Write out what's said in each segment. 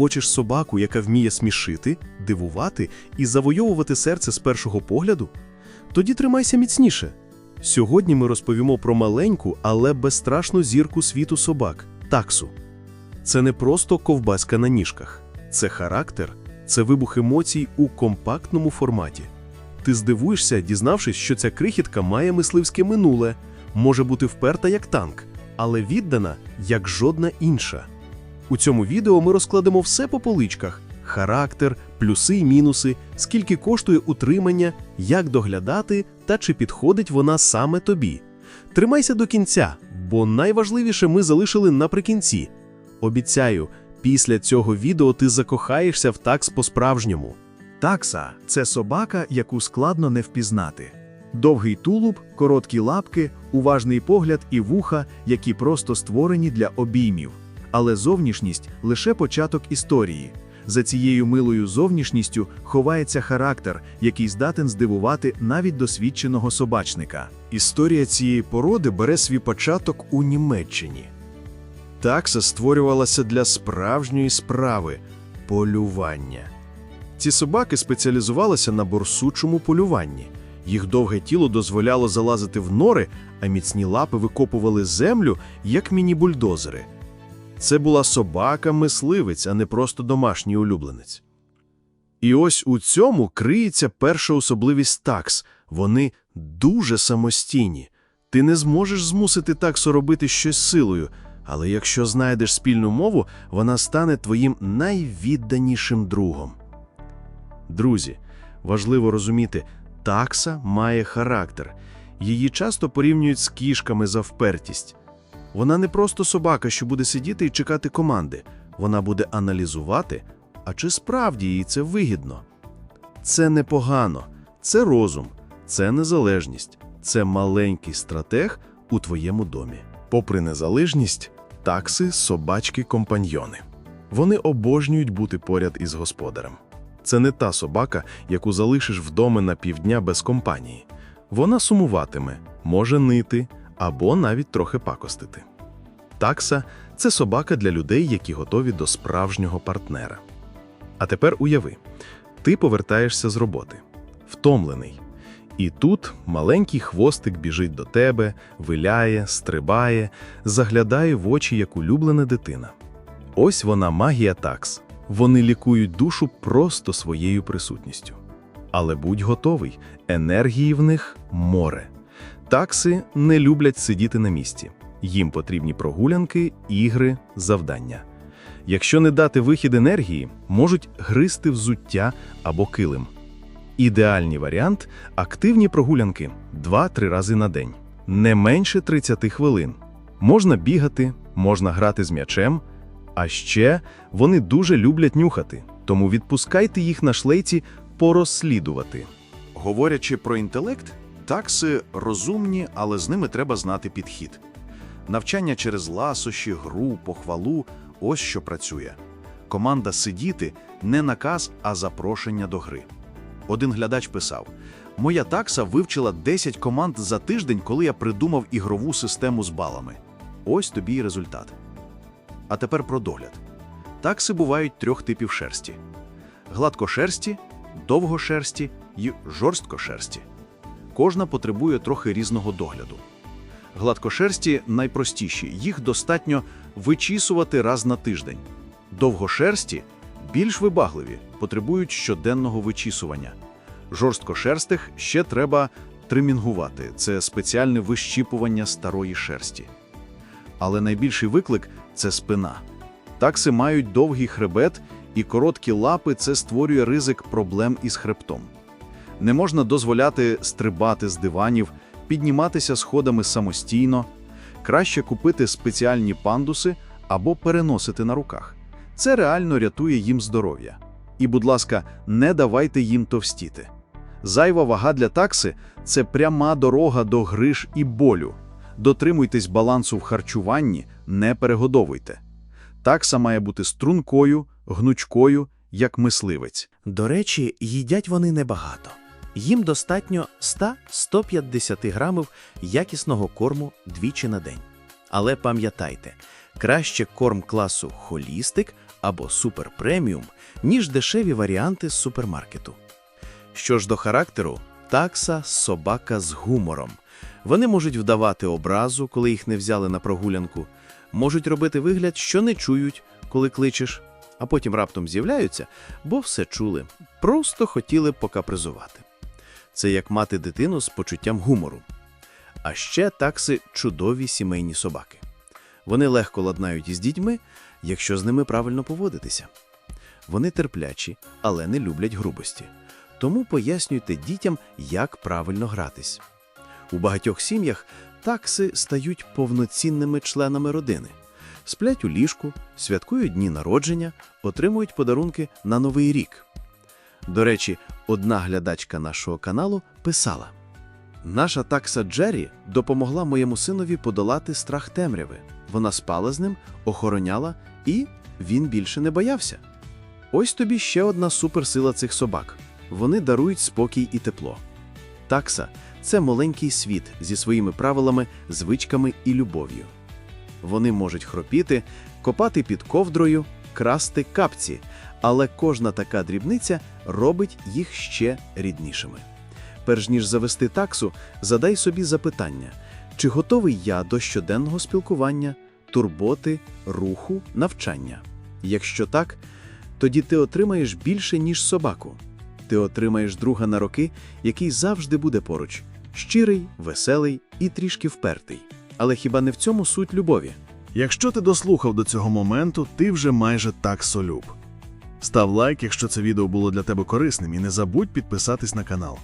Хочеш собаку, яка вміє смішити, дивувати і завойовувати серце з першого погляду? Тоді тримайся міцніше. Сьогодні ми розповімо про маленьку, але безстрашну зірку світу собак таксу. Це не просто ковбаска на ніжках, це характер, це вибух емоцій у компактному форматі. Ти здивуєшся, дізнавшись, що ця крихітка має мисливське минуле, може бути вперта як танк, але віддана як жодна інша. У цьому відео ми розкладемо все по поличках: характер, плюси і мінуси, скільки коштує утримання, як доглядати та чи підходить вона саме тобі. Тримайся до кінця, бо найважливіше ми залишили наприкінці. Обіцяю, після цього відео ти закохаєшся в такс по-справжньому. Такса це собака, яку складно не впізнати. Довгий тулуб, короткі лапки, уважний погляд і вуха, які просто створені для обіймів. Але зовнішність лише початок історії. За цією милою зовнішністю ховається характер, який здатен здивувати навіть досвідченого собачника. Історія цієї породи бере свій початок у Німеччині. Такса створювалася для справжньої справи полювання. Ці собаки спеціалізувалися на борсучому полюванні. Їх довге тіло дозволяло залазити в нори, а міцні лапи викопували землю, як міні-бульдозери. Це була собака-мисливець, а не просто домашній улюбленець. І ось у цьому криється перша особливість такс. Вони дуже самостійні. Ти не зможеш змусити таксу робити щось силою, але якщо знайдеш спільну мову, вона стане твоїм найвідданішим другом. Друзі, важливо розуміти, такса має характер. Її часто порівнюють з кішками за впертість. Вона не просто собака, що буде сидіти і чекати команди. Вона буде аналізувати, а чи справді їй це вигідно. Це непогано, це розум, це незалежність, це маленький стратег у твоєму домі. Попри незалежність, такси собачки-компаньйони. Вони обожнюють бути поряд із господарем. Це не та собака, яку залишиш вдома на півдня без компанії. Вона сумуватиме, може нити або навіть трохи пакостити. Такса це собака для людей, які готові до справжнього партнера. А тепер уяви, ти повертаєшся з роботи, втомлений. І тут маленький хвостик біжить до тебе, виляє, стрибає, заглядає в очі як улюблена дитина. Ось вона магія такс. Вони лікують душу просто своєю присутністю. Але будь готовий, енергії в них море. Такси не люблять сидіти на місці. Їм потрібні прогулянки, ігри, завдання. Якщо не дати вихід енергії, можуть гризти взуття або килим. Ідеальний варіант активні прогулянки 2-3 рази на день, не менше 30 хвилин. Можна бігати, можна грати з м'ячем, а ще вони дуже люблять нюхати, тому відпускайте їх на шлейці порозслідувати. Говорячи про інтелект, такси розумні, але з ними треба знати підхід. Навчання через ласощі, гру, похвалу ось що працює. Команда сидіти не наказ, а запрошення до гри. Один глядач писав: Моя такса вивчила 10 команд за тиждень, коли я придумав ігрову систему з балами. Ось тобі й результат. А тепер про догляд. Такси бувають трьох типів шерсті: гладкошерсті, довгошерсті і жорсткошерсті. Кожна потребує трохи різного догляду. Гладкошерсті найпростіші, їх достатньо вичісувати раз на тиждень. Довгошерсті більш вибагливі, потребують щоденного вичісування. Жорсткошерстих ще треба тримінгувати це спеціальне вищіпування старої шерсті. Але найбільший виклик це спина. Такси мають довгий хребет і короткі лапи це створює ризик проблем із хребтом. Не можна дозволяти стрибати з диванів, підніматися сходами самостійно. Краще купити спеціальні пандуси або переносити на руках. Це реально рятує їм здоров'я. І, будь ласка, не давайте їм товстіти. Зайва вага для такси це пряма дорога до гриж і болю. Дотримуйтесь балансу в харчуванні, не перегодовуйте. Такса має бути стрункою, гнучкою, як мисливець. До речі, їдять вони небагато. Їм достатньо 100-150 грамів якісного корму двічі на день. Але пам'ятайте, краще корм класу холістик або супер преміум, ніж дешеві варіанти з супермаркету. Що ж до характеру, такса собака з гумором. Вони можуть вдавати образу, коли їх не взяли на прогулянку, можуть робити вигляд, що не чують, коли кличеш, а потім раптом з'являються, бо все чули, просто хотіли покапризувати. Це як мати дитину з почуттям гумору. А ще такси чудові сімейні собаки. Вони легко ладнають із дітьми, якщо з ними правильно поводитися. Вони терплячі, але не люблять грубості. Тому пояснюйте дітям, як правильно гратись. У багатьох сім'ях такси стають повноцінними членами родини. Сплять у ліжку, святкують дні народження, отримують подарунки на Новий рік. До речі, одна глядачка нашого каналу писала: Наша такса Джері допомогла моєму синові подолати страх темряви. Вона спала з ним, охороняла, і він більше не боявся. Ось тобі ще одна суперсила цих собак. Вони дарують спокій і тепло. Такса це маленький світ зі своїми правилами, звичками і любов'ю. Вони можуть хропіти, копати під ковдрою, красти капці, але кожна така дрібниця робить їх ще ріднішими. Перш ніж завести таксу, задай собі запитання: чи готовий я до щоденного спілкування, турботи, руху, навчання? Якщо так, тоді ти отримаєш більше, ніж собаку. Ти отримаєш друга на роки, який завжди буде поруч, щирий, веселий і трішки впертий. Але хіба не в цьому суть любові? Якщо ти дослухав до цього моменту, ти вже майже таксолюб. Став лайк, якщо це відео було для тебе корисним, і не забудь підписатись на канал.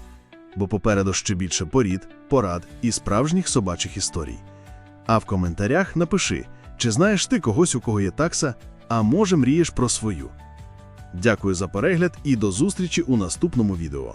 Бо попереду ще більше порід, порад і справжніх собачих історій. А в коментарях напиши, чи знаєш ти когось, у кого є такса, а може мрієш про свою. Дякую за перегляд і до зустрічі у наступному відео.